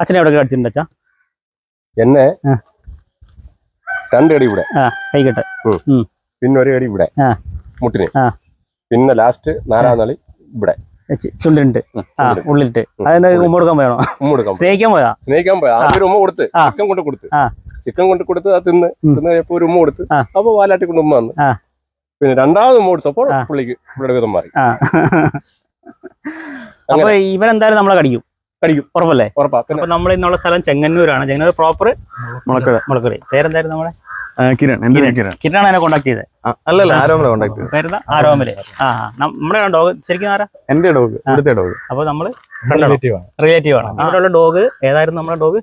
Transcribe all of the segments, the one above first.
അച്ഛനെ എവിടെ കടിച്ചിട്ടുണ്ട് അച്ഛാ? എന്നെ. രണ്ടടി ഇവിടെ. കൈകെട്ട്. പിന്നെ ഒരു അടി ഇവിടെ. മുട്ടിന്. പിന്നെ ലാസ്റ്റ് നാലാം നാളി ഇവിടെ. ചുണ്ടിട്ട് ആ ഉള്ളിൽ. ഉള്ളിലിട്ട്. അതെന്താ ഉമ്മ കൊടുക്കാൻ പോയാണോ? ഉമ്മ കൊടുക്കാൻ സ്നേഹിക്കാൻ പോയാ? സ്നേഹിക്കാൻ പോയാ. ആദ്യം ഉമ്മ കൊടുത്ത്. ചിക്കൻ കൊണ്ട് കൊടുത്ത്. ചിക്കൻ കൊണ്ട് കൊടുത്ത് അത് തിന്ന്. തിന്ന് കഴിഞ്ഞപ്പോ ഒരു ഉമ്മ കൊടുത്ത്. അപ്പൊ വാലാട്ടി കൊണ്ട് ഉമ്മ വന്ന്. പിന്നെ രണ്ടാമത് ഉമ്മ കൊടുത്തപ്പോൾ. പുള്ളിക്ക് ഇവിടെ വിധം മാറി. അപ്പൊ ഇവരെന്തായാലും നമ്മളെ കടിക്കും. കടിക്കും. ഉറപ്പല്ലേ? ഉറപ്പാ. അപ്പൊ നമ്മൾ ഇന്നുള്ള സ്ഥലം ചെങ്ങന്നൂരാണ് ചെങ്ങന്നൂർ പ്രോപ്പർ മുളക്കുഴ മുളക്കുഴ പേരെന്തായിരുന്നു നമ്മളെ കിരൺ. കിരൺ. കിരണാണ് എന്നെ കോണ്ടാക്ട് ചെയ്തത്. അല്ലല്ല ആരോമല കോണ്ടാക്ട് ചെയ്തത്. ആരോമൽ. ആ. നമ്മുടെ ഡോഗ് ശരിക്കും ആരാ? എന്റെ ഡോഗ് ഇവിടുത്തെ ഡോഗ്. അപ്പൊ നമ്മൾ റിലേറ്റീവ് ആണ്. അവിടെയുള്ള ഡോഗ് ഏതായിരുന്നു നമ്മുടെ ഡോഗ്?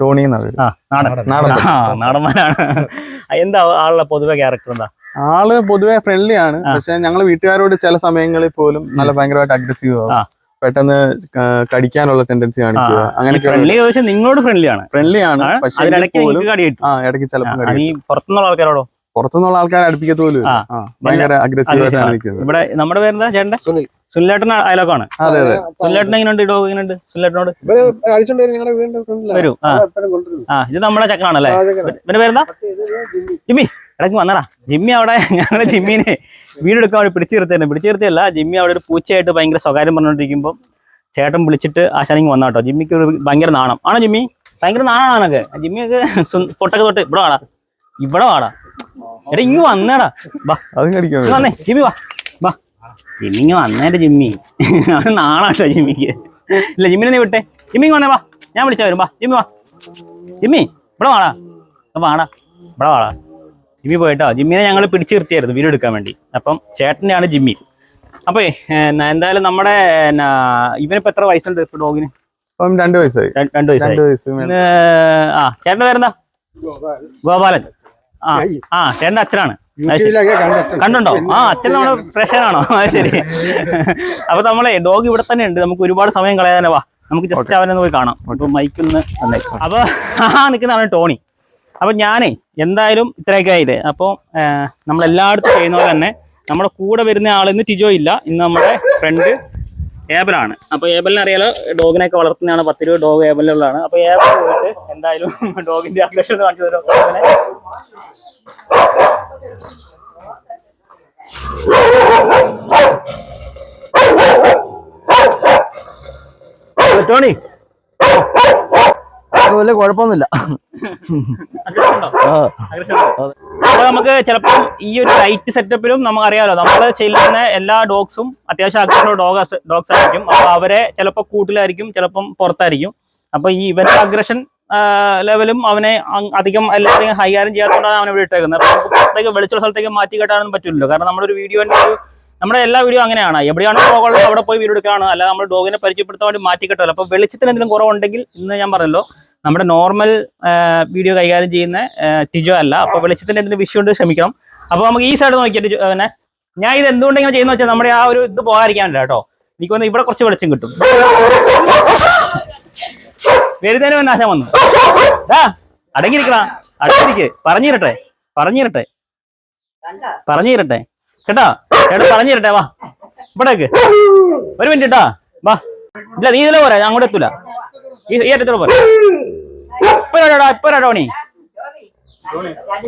ടോണി നാടന്മാരാണ്. എന്താ ആളുടെ പൊതുവെ ക്യാരക്ടർ എന്താ? ആൾ പൊതുവെ ഫ്രണ്ട്ലി ആണ്. പക്ഷെ ഞങ്ങൾ വീട്ടുകാരോട് ചില സമയങ്ങളിൽ പോലും നല്ല ഭയങ്കരമായിട്ട് അഗ്രസീവ് ആവും. പെട്ടെന്ന് കടിക്കാനുള്ള ടെൻഡൻസി കാണിക്കുക. അങ്ങനെ ഫ്രണ്ട്ലി ചോദിച്ചാൽ നിങ്ങളോട് ഫ്രണ്ട്ലി ആണ്. ഫ്രണ്ട്ലി ആണ്. പക്ഷെ ആ ഇടയ്ക്ക് ചിലപ്പോൾ പുറത്തുനിന്നുള്ള ആൾക്കാരോടോ? പുറത്തുനിന്നുള്ള ആൾക്കാരെ അടുപ്പിക്കത്തോലും ഭയങ്കര അഗ്രസീവ് aggressive ആയിട്ടാണ് ആണ്. നിൽക്കുന്നത്. ഇവിടെ നമ്മുടെ പേരെന്താ ചേട്ടൻ സുനിൽ. സുനിലേട്ടൻ അയലോക്കാണ്. അതെ അതെ. സുനിലേട്ടൻ എങ്ങനെയുണ്ട്? ഡോഗ് എങ്ങനെയുണ്ട്? സുനിലേട്ടനോട്? വരൂ. ആ. ഇത് നമ്മുടെ ചക്കനാണല്ലേ? ഇവന്റെ പേരെന്താ? ജിമ്മി. ഇടയ്ക്ക് വന്നടാ. ജിമ്മി അവിടെ ഞങ്ങളെ ജിമ്മിനെ വീടെടുക്കാൻ അവിടെ പിടിച്ചു നിർത്തിയാണ് പിടിച്ചു നിർത്തിയല്ല ജിമ്മി അവിടെ ഒരു പൂച്ചയായിട്ട് ഭയങ്കര സ്വകാര്യം പറഞ്ഞുകൊണ്ടിരിക്കുമ്പോൾ ചേട്ടൻ വിളിച്ചിട്ട് ആശാനിങ് വന്ന കേട്ടോ. ജിമ്മിക്ക് ഒരു ഭയങ്കര നാണം. ആണോ ജിമ്മി? ഭയങ്കര നാണാണ് എനക്ക് ജിമ്മിയൊക്കെ പൊട്ടൊക്കെ തൊട്ട് ഇവിടെ വാടാ. ഇവിടെ വാടാ. എടാ ഇങ്ങ് വന്നേടാ. വാ. വന്നേ. ജിമ്മി വാ. വാ. ജിമ്മി ഇങ്ങ് വന്നേന്റെ ജിമ്മി. അത് നാണാട്ടോ ജിമ്മിക്ക്. ഇല്ല ജിമ്മിനെ നീ വിട്ടെ. ജിമ്മി ഇങ്ങ് വന്നേ വാ. ഞാൻ വിളിച്ചാ വരും. വാ ജിമ്മി വാ. ജിമ്മി ഇവിടെ വാടാ. വാടാ ഇവിടെ വാടാ. ജിമ്മി പോയിട്ടോ? ജിമ്മിനെ ഞങ്ങൾ പിടിച്ചു നിർത്തിയായിരുന്നു വീഡിയോ എടുക്കാൻ വേണ്ടി. അപ്പം ചേട്ടന്റെയാണ് ജിമ്മി. അപ്പോൾ എന്തായാലും നമ്മുടെ ഇവനിപ്പോൾ ഇവനിപ്പോ എത്ര വയസ്സുണ്ട് ഇപ്പൊ ഡോഗിന്? ഇപ്പം രണ്ട് വയസ്സായി. രണ്ട് വയസ്സായി. ആ ചേട്ടന്റെ പേരെന്താ? ഗോപാലൻ. ആ ആ ചേട്ടന്റെ അച്ഛനാണ്. കണ്ടുണ്ടോ? ആ അച്ഛൻ നമ്മുടെ പ്രഷറാണോ അത് ശരി. അപ്പൊ നമ്മളെ ഡോഗ് ഇവിടെ തന്നെ ഉണ്ട്. നമുക്ക് ഒരുപാട് സമയം കളയാതെ വാ. നമുക്ക് ജസ്റ്റ് അവനെ ഒന്ന് പോയി കാണാം. മൈക്കൊന്ന് അപ്പൊ ആ നിൽക്കുന്നതാണ് ടോണി. അപ്പൊ ഞാനേ എന്തായാലും ഇത്രയൊക്കെ ആയില്ലേ? അപ്പോൾ നമ്മൾ എല്ലായിടത്തും ചെയ്യുന്ന പോലെ തന്നെ നമ്മുടെ കൂടെ വരുന്ന ആൾ ഇന്ന് ടിജോ ഇല്ല. ഇന്ന് നമ്മുടെ ഫ്രണ്ട് ഏബലാണ് അപ്പൊ ഏബലിനെ അറിയാലോ ഡോഗിനെയൊക്കെ വളർത്തുന്നതാണ് പത്ത് രൂപ ഡോഗ് ഏബലിലുള്ളതാണ് അപ്പൊ ഏബൽ പോയിട്ട് എന്തായാലും ഡോഗിന്റെ അപ്ഡേഷൻ കാണിച്ചു തരാം ടോണി. വലിയ കുഴപ്പമൊന്നുമില്ല. അപ്പൊ നമുക്ക് ചിലപ്പോൾ ഈ ഒരു ലൈറ്റ് സെറ്റപ്പിലും നമുക്ക് അറിയാലോ നമ്മൾ ചെയ്യുന്ന എല്ലാ ഡോഗ്സും അത്യാവശ്യം ആഗ്രഹമുള്ള ഡോഗ്സ് ഡോഗ്സ് ആയിരിക്കും. അപ്പൊ അവരെ ചിലപ്പോൾ കൂട്ടിലായിരിക്കും ചിലപ്പം പുറത്തായിരിക്കും. അപ്പൊ ഈ ഇവന്റെ അഗ്രഷൻ ലെവലും അവനെ അധികം എല്ലാവരെയും ഹൈകാര്യം ചെയ്യാത്തതുകൊണ്ടാണ് അവനെ ഇവിടെ ഇട്ടേക്കുന്നത്. അപ്പൊ പുറത്തേക്ക് വെളിച്ചുള്ള സ്ഥലത്തേക്ക് മാറ്റി കെട്ടാനൊന്നും പറ്റില്ലല്ലോ. കാരണം നമ്മളൊരു വീഡിയോന്റെ ഒരു നമ്മുടെ എല്ലാ വീഡിയോ അങ്ങനെയാണ്. എവിടെയാണോ ഡോഗുള്ളത് അവിടെ പോയി വീഡിയോ എടുക്കാനാണ് അല്ല നമ്മൾ ഡോഗിനെ പരിചയപ്പെടുത്താൻ വേണ്ടി മാറ്റി കെട്ടല്ലോ അപ്പൊ വെളിച്ചത്തിന് എന്തെങ്കിലും കുറവുണ്ടെങ്കിൽ ഇന്ന് ഞാൻ പറഞ്ഞല്ലോ നമ്മുടെ നോർമൽ വീഡിയോ കൈകാര്യം ചെയ്യുന്ന ടിജോ അല്ല. അപ്പൊ വെളിച്ചത്തിന്റെ എന്തെങ്കിലും വിഷയം ഉണ്ട് ക്ഷമിക്കണം. അപ്പൊ നമുക്ക് ഈ സൈഡ് നോക്കിയിട്ട് പിന്നെ ഞാൻ ഇത് എന്തുകൊണ്ട് ഇങ്ങനെ ചെയ്യുന്ന വെച്ചാൽ നമ്മുടെ ആ ഒരു ഇത് പോകാതിരിക്കാനില്ല കേട്ടോ. എനിക്ക് വന്ന് ഇവിടെ കുറച്ച് വെളിച്ചം കിട്ടും. വരുന്നതിന് മുന്നേ ആശാൻ വന്നു ആ അടങ്ങിയിരിക്കടാ. അടങ്ങിയിരിക്ക്. പറഞ്ഞിരട്ടെ. പറഞ്ഞിരട്ടെ. പറഞ്ഞിരട്ടെ. കേട്ടാ? ചേട്ടാ പറഞ്ഞിരട്ടെ. വാ. ഇവിടേക്ക്. ഒരു മിനിറ്റ് കേട്ടാ വാ. ഇല്ല നീ ഇതിലെ പോരാ. ഞാൻ അങ്ങോട്ട് എത്തൂല. ഈ അറ്റത്തോടെ പോരാ ഇപ്പൊ വരാടാ, ടോണി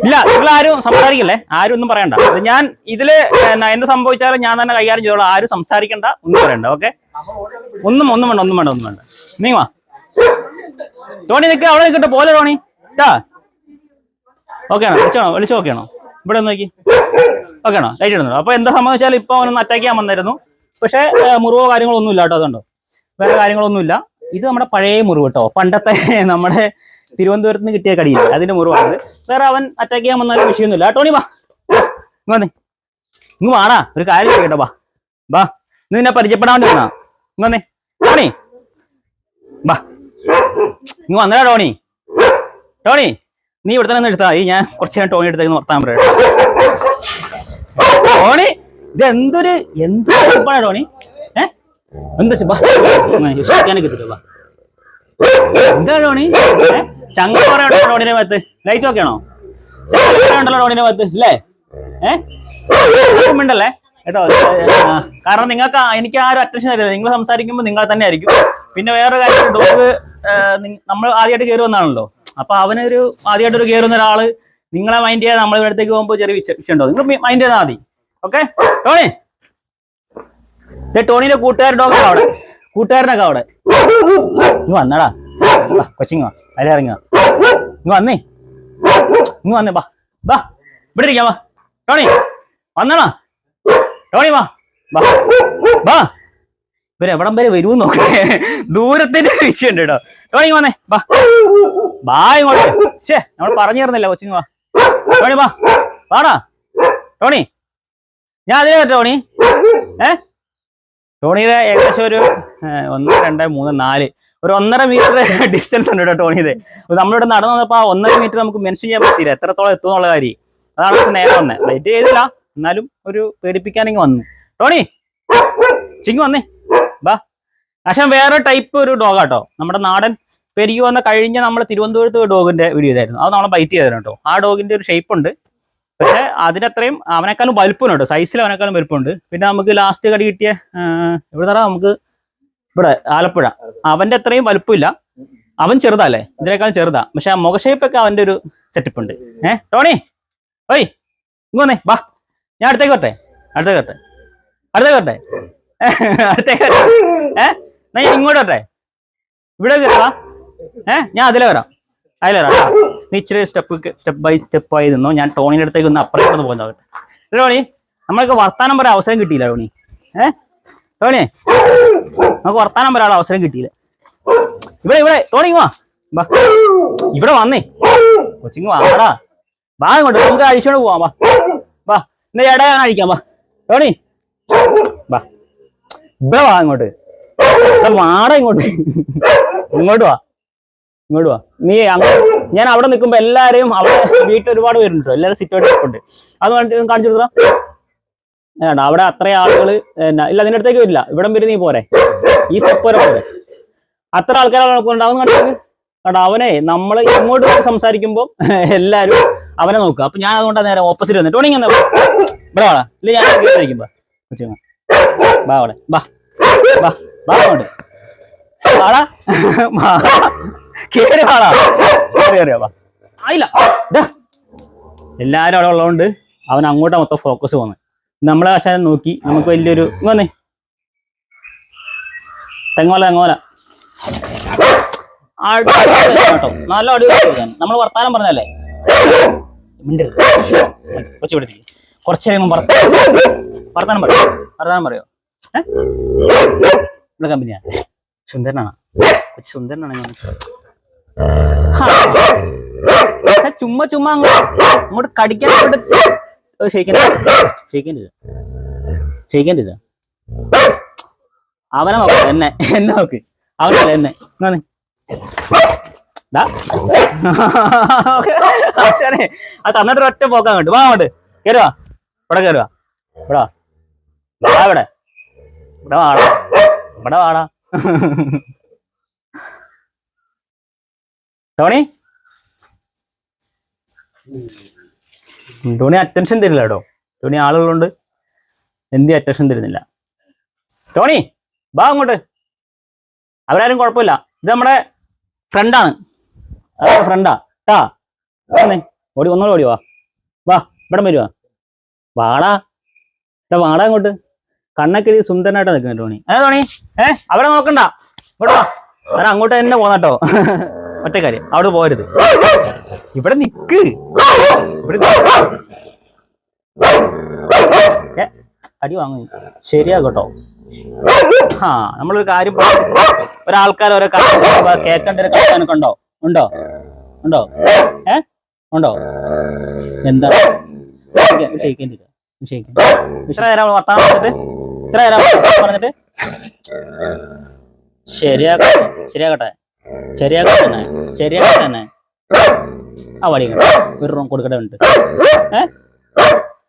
ഇല്ല നിങ്ങൾ ആരും സംസാരിക്കല്ലേ? ആരും ഒന്നും പറയണ്ട. ഞാൻ ഇതിൽ എന്ത് സംഭവിച്ചാലും ഞാൻ തന്നെ കൈകാര്യം ചെയ്തോളാം. ആരും സംസാരിക്കണ്ട ഒന്നും പറയണ്ട ഓക്കെ? ഒന്നും ഒന്നും വേണ്ട ഒന്നും വേണ്ട ഒന്നും വേണ്ട. നീ വാ. ടോണി നിൽക്കുക അവിടെ നിൽക്കട്ടെ പോലെ ടോണി ട്ടാ. ഓക്കെ ആണോ? വിളിച്ചോ വിളിച്ചു ഓക്കെ ആണോ? ഇവിടെ ഒന്ന് നോക്കി. ഓക്കെ ആണോ? ലൈറ്റ് ഇടുന്നു അപ്പൊ എന്താ സംഭവിച്ചാൽ ഇപ്പൊ അവനൊന്ന് അറ്റാക്ക് ചെയ്യാൻ വന്നായിരുന്നു പക്ഷേ മുറിവോ കാര്യങ്ങളോ ഒന്നും ഇല്ല കേട്ടോ അതുകൊണ്ടോ. വേറെ കാര്യങ്ങളൊന്നുമില്ല ഇത് നമ്മുടെ പഴയ മുറിവ് കേട്ടോ. പണ്ടത്തെ നമ്മുടെ തിരുവനന്തപുരത്ത് നിന്ന് കിട്ടിയ കടിയില്ല? അതിന്റെ മുറിവാണ് വേറെ അവൻ അറ്റാക്ക് ചെയ്യാൻ വന്നാലും വിഷയമൊന്നുമില്ല. ടോണി വാ. വന്നേ. ഇങ്ങ് വാടാ. ഒരു കാര്യം കേട്ടോ വാ. വാ. ഇന്ന് നിന്നെ പരിചയപ്പെടാൻ വന്നാ. ഇങ്ങ് വന്നേ. ടോണി. വാ. ഇങ്ങ് വന്നടാ ടോണി. ടോണി നീ ഇവിടെ തന്നെ എടുത്താ ഞാൻ കുറച്ച് നേരം ടോണി എടുത്തേക്ക് നിർത്താൻ പറയാം. ടോണി ഇത് എന്തൊരു എന്തൊരു ടോണി? എന്താ ബാ. ലൈറ്റ് ആണോ? കേട്ടോ കാരണം നിങ്ങൾക്ക് എനിക്ക് ആരും അറ്റൻഷൻ തരില്ല. നിങ്ങൾ സംസാരിക്കുമ്പോൾ നിങ്ങളെ തന്നെ ആയിരിക്കും. പിന്നെ വേറെ കാര്യം ഡോഗ് നമ്മൾ ആദ്യമായിട്ട് കയറി വന്നാണല്ലോ അപ്പൊ അവനൊരു ആദ്യമായിട്ട് ഒരു വന്ന ഒരാൾ നിങ്ങളെ മൈൻഡ് ചെയ്യാതെ നമ്മൾ ഇവിടത്തേക്ക് പോകുമ്പോൾ ചെറിയ വിഷയം ഉണ്ടോ നിങ്ങൾ മൈൻഡ് ചെയ്താൽ മതി. ഓക്കെ കൂട്ടുകാരുടെ ഡോഗ് അവിടെ. കൂട്ടുകാരനൊക്കെ അവിടെ. ഇങ്ങ് വന്നടാ. കൊച്ചിങ്ങ കൊച്ചിങ്ങ് അതിൽ ഇറങ്ങി ഇങ്ങ് വന്നേ. ഇങ്ങ് വന്നേ ബാ ബാ ഇവിടെ ഇരിക്കാം വാ. ടോണി വന്നടാ. ടോണി വാ. ബാ ബാ ഇവർ എവിടം വരെ വരുമെന്ന് നോക്കേ ദൂരത്തിന്റെ വിഷയമുണ്ട് കേട്ടോ. ടോണി വന്നേ ബാ ബാ ഇങ്ങോട്ട്. ശേ നമ്മൾ പറഞ്ഞു തരുന്നില്ല കൊച്ചിങ് വാ. ടോണി വാ. വാടാ. ടോണി. ഞാൻ അതിലേ ടോണി. ഏ? ടോണിയുടെ ഏകദേശം ഒരു ഒന്ന് രണ്ട് മൂന്ന് നാല്. ഒരു ഒന്നര മീറ്റർ ഡിസ്റ്റൻസ് ഉണ്ട് കേട്ടോ ടോണിയുടെ. നമ്മളിവിടെ നടന്നു വന്നപ്പോൾ ആ ഒന്നര മീറ്റർ നമുക്ക് മെൻഷൻ ചെയ്യാൻ പറ്റിയില്ല. എത്രത്തോളം എത്തും എന്നുള്ള കാര്യം. അതാണ് നേരെ വന്നത് ലൈറ്റ് ചെയ്തില്ല. എന്നാലും ഒരു പേടിപ്പിക്കാനെങ്കിൽ വന്നു. ടോണി ചിങ്ങ് വന്നേ. ബാ. പക്ഷേ വേറെ ടൈപ്പ് ഒരു ഡോഗാട്ടോ നമ്മുടെ നാടൻ പെരുകി വന്ന കഴിഞ്ഞ നമ്മൾ തിരുവനന്തപുരത്ത് ഡോഗിന്റെ വീഡിയോ ഇതായിരുന്നു. അത് നമ്മളെ ബൈറ്റ് ചെയ്തിരുന്നു കേട്ടോ. ആ ഡോഗിന്റെ ഒരു ഷേപ്പ് ഉണ്ട്. പക്ഷെ അതിനത്രയും അവനേക്കാളും വലുപ്പമുണ്ട്. സൈസിൽ അവനേക്കാളും വലുപ്പമുണ്ട്. പിന്നെ നമുക്ക് ലാസ്റ്റ് കടി കിട്ടിയ ഇവിടെ നമുക്ക് ഇവിടെ ആലപ്പുഴ. അവന്റെ അത്രയും വലുപ്പമില്ല. അവൻ ചെറുതല്ലേ? ഇതിനേക്കാളും ചെറുതാ. പക്ഷെ ആ മുഖഷേപ്പൊക്കെ അവന്റെ ഒരു സെറ്റപ്പ് ഉണ്ട്. ഏഹ് ടോണി ഓയ് ഇങ്ങനെ വാ. ഞാൻ അടുത്തേക്ക് വരട്ടെ? അടുത്തേക്ക് വരട്ടെ? അടുത്തേക്ക് വരട്ടെ? അടുത്തേക്ക് വരട്ടെ? ഏഹ് ഞാൻ ഇങ്ങോട്ട് വരട്ടെ? ഇവിടെ കയറാ ഏഹ് ഞാൻ അതിലെ വരാം. അതിലെ വരാം ഇച്ചിരി സ്റ്റെപ്പ് സ്റ്റെപ്പ് ബൈ സ്റ്റെപ്പ് ആയി നിന്നോ. ഞാൻ ടോണിന്റെ അടുത്തേക്ക് ഒന്ന് അപ്പുറത്ത് ഒന്ന് പോകുന്നതാകട്ടെ ടോണി നമ്മൾക്ക് വർത്താനം പറയാൻ അവസരം കിട്ടിയില്ല ടോണി. ഏ? ടോണി നമുക്ക് വർത്താനം പറയാനുള്ള അവസരം കിട്ടിയില്ല. ഇവിടെ ഇവിടെ ടോണി വാ. ഇവിടെ വന്നേ. കൊച്ചിങ് വാടാ. വാ ഇങ്ങോട്ട് നമുക്ക് അഴിച്ചോണ്ട് പോവാം വാ. വാ ഇന്ന് ചേട്ടാ ഞാൻ അഴിക്കാം വാ. ടോണി വാ. ഇവിടെ വാ ഇങ്ങോട്ട്. വാടാ ഇങ്ങോട്ട്. ഇങ്ങോട്ട് വാ. ഇങ്ങോട്ട് വാ. നീ അങ്ങ് ഞാൻ അവിടെ നിൽക്കുമ്പോ എല്ലാരെയും അവിടെ വീട്ടിൽ ഒരുപാട് പേരുണ്ട് എല്ലാവരും ഉണ്ട് നിൽപ്പുണ്ട് അത് കാണിച്ചു കൊടുക്കാം ഏട്ടാ അവിടെ അത്രയും എന്നാ ഇല്ല അതിന്റെ അടുത്തേക്ക് വരില്ല. ഇവിടെ വരെ നീ പോരെ. ഈ സ്റ്റെപ്പ് വരെ പോരെ. അത്ര ആൾക്കാരാണ് ഉണ്ടാവും അവനെ നമ്മൾ ഇങ്ങോട്ട് സംസാരിക്കുമ്പോൾ എല്ലാരും അവനെ നോക്കുക. അപ്പൊ ഞാൻ അതുകൊണ്ടാണ് നേരെ ഓപ്പോസിറ്റ് വന്നിട്ട് ടോണിങ് എന്നാ ഇവിടെ വാടാ. ഇല്ല ഞാൻ കഴിക്കുമ്പോ ബാ അവിടെ. ബാ ബാ ബാ അങ്ങോട്ട്. വാടാ. കേറി വാടാ കേറി കേറിയോ വാ. ആയില്ല. അവിടെ ഉള്ളതുകൊണ്ട് അവൻ അങ്ങോട്ടാ മൊത്തം ഫോക്കസ് പോകുന്നത് നമ്മളെ വശം നോക്കി നമുക്ക് വലിയൊരു വന്നേ. തെങ്ങോല തെങ്ങോല കേട്ടോ. നല്ല അടിപൊളി നമ്മൾ വർത്താനം പറഞ്ഞല്ലേ മിണ്ടരുത്. കൊച്ചു ഇവിടെ ഇരിക്ക്. കുറച്ച് കഴിയുമ്പോൾ വർത്താനം പറയോ. വർത്താനം പറയോ? ഏഹ് ഇവിടെ കമ്പനിയാ. സുന്ദരനാണ്. കൊച്ചു സുന്ദരനാണ് ഞാൻ. ചുമ്മാ ചുമ്മാ അങ്ങോട്ട് അങ്ങോട്ട് കടിക്കാൻ അങ്ങോട്ട് ഷെയ്ക്കണ്ട ഷെയ്ക്കണ്ട ഷെയ്ക്കണ്ട അവനെ നോക്ക് എന്നെ എന്നെ നോക്ക്. അവനല്ല എന്നെ. ആശാനെ, അത് തന്നിട്ട് ഒറ്റ പോക്കാൻ അങ്ങോട്ട്. വാ അങ്ങോട്ട്. കേറുവാ. ഇവിടെ കേറുവാ. ഇവിടെ ഇവിടെ. ഇവിടെ വാടാ. ഇവിടെ വാടാ. ടോണി? ടോണി അറ്റൻഷൻ തരില്ല കേട്ടോ ടോണി ആളുകളുണ്ട് എന്ത് അറ്റൻഷൻ തരുന്നില്ല. ടോണി വാ അങ്ങോട്ട്. അവരാരും കുഴപ്പമില്ല. ഇത് നമ്മുടെ ഫ്രണ്ടാണ് ഫ്രണ്ടാ ടാ ഓടി ഒന്നുകൂടെ ഓടി വാ. വാ ഇവിടെ വരുവാ വാടാ. വാടാ അങ്ങോട്ട്. കണ്ണക്കിടി സുന്ദരനായിട്ട് നിൽക്കുന്നു ടോണി അതെ ടോണി ഏ അവിടെ നോക്കണ്ട. ഇങ്ങോട്ട് ഞാൻ അങ്ങോട്ട് തന്നെ പോന്നട്ടോ ഒറ്റ കാര്യം. അവിടെ പോരുത് ഇവിടെ നിക്ക്. അടി വാങ്ങി. ശരിയാകട്ടോ ആ നമ്മളൊരു കാര്യം ഒരാൾക്കാർ ഓരോ കാര്യം കേൾക്കേണ്ട ഒരു കാര്യം എനിക്ക് ഉണ്ടോ? ഉണ്ടോ? ഉണ്ടോ? ഏ ഉണ്ടോ? എന്താ? ക്ഷയിക്കേണ്ടി ഇത്ര നേരം അവൾ വർത്താനം പറഞ്ഞിട്ട് ഇത്ര നേരം പറഞ്ഞിട്ട്? ശരിയാക്കട്ടെ ശരിയാക്കട്ടെ. ശരിയാക്കട്ടെ തന്നെ ശരിയാക്കട്ടെ തന്നെ. ആ വടി ഒരു റൂം കൊടുക്കട്ടെ ഉണ്ട് ഏ?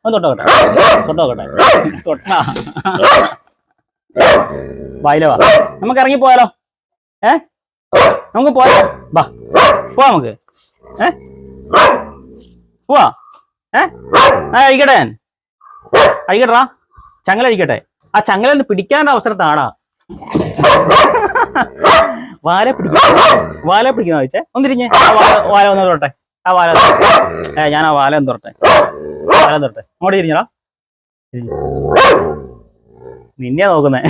ഒന്ന് തൊട്ടോക്കട്ടെ തൊട്ടോക്കട്ടെ തൊട്ടാ വായില വാ. നമുക്ക് ഇറങ്ങി പോയാലോ? ഏ? നമുക്ക് പോയാലോ? വാ. പോവാ നമുക്ക്. ഏ? പോവാ. ഏ? ആ അഴിക്കട്ടെ. ഞാൻ. ആ ചങ്ങല ഒന്ന് പിടിക്കാനുള്ള അവസരത്താടാ വാല പിടിക്കും വാല പിടിക്കുന്ന ചോദിച്ചേ. ഒന്നിരിഞ്ഞ് വാല ഒന്ന് തൊട്ടെ ആ വാല ഏ ഞാൻ ആ വാല ഒന്ന് തൊട്ടെ വാല തൊട്ടെ അങ്ങോട്ട് തിരിഞ്ഞടാ നിന്നെയാ നോക്കുന്നേ.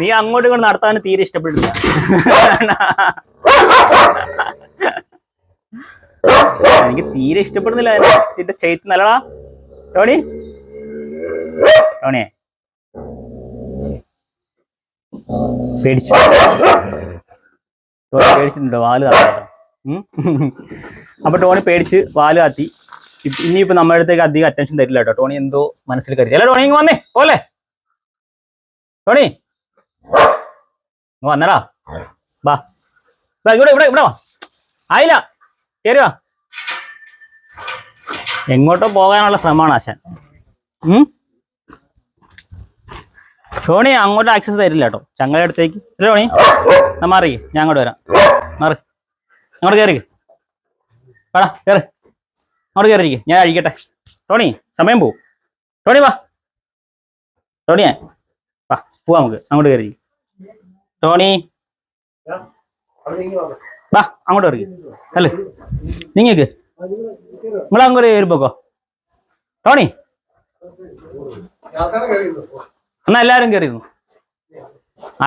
നീ അങ്ങോട്ട് ഇങ്ങോട്ട് നടത്താൻ തീരെ ഇഷ്ടപ്പെട്ടില്ല എനിക്ക് തീരെ ഇഷ്ടപ്പെടുന്നില്ല ചെയ്ത്ത് നല്ലടാ ടോണി. ടോണിയെ. ടോണി പേടിച്ചിട്ടുണ്ടോ വാൽ കാട്ടോ അപ്പൊ ടോണി പേടിച്ച് വാൽ കാത്തി. ഇനിയിപ്പോ നമ്മുടെ അടുത്തേക്ക് അധികം അറ്റൻഷൻ തരില്ല കേട്ടോ. ടോണി എന്തോ മനസ്സിൽ കരുതി. അല്ല ടോണി ഇങ്ങ് വന്നേ. പോലെ ടോണി. വന്നടാ. വാ ഇവിടെ ഇവിടെ ഇവിടെ വാ. ആയില്ല. കേറി വാ. എങ്ങോട്ടോ പോകാനുള്ള ശ്രമമാണ് ആശാൻ. ഉം? ടോണി അങ്ങോട്ട് ആക്സസ് തരില്ല കേട്ടോ ചങ്ങളുടെ അടുത്തേക്ക്. അല്ലേ ടോണി മാറി. ഞാൻ അങ്ങോട്ട് വരാം. മാറി. അങ്ങോട്ട് കയറി വേടാ കയറി അങ്ങോട്ട് കയറിയിരിക്കും ഞാൻ അഴിക്കട്ടെ. ടോണി സമയം പോവും. ടോണി വാ. ടോണിയെ വാ പോവാ നമുക്ക്. അങ്ങോട്ട് കയറി ടോണി വാ അങ്ങോട്ട് കയറി അല്ലേ? നിങ്ങൾക്ക് നിങ്ങളങ്ങോട്ട് കയറിപ്പോക്കോ ടോണി എന്നാ എല്ലാരും കയറിയിരുന്നു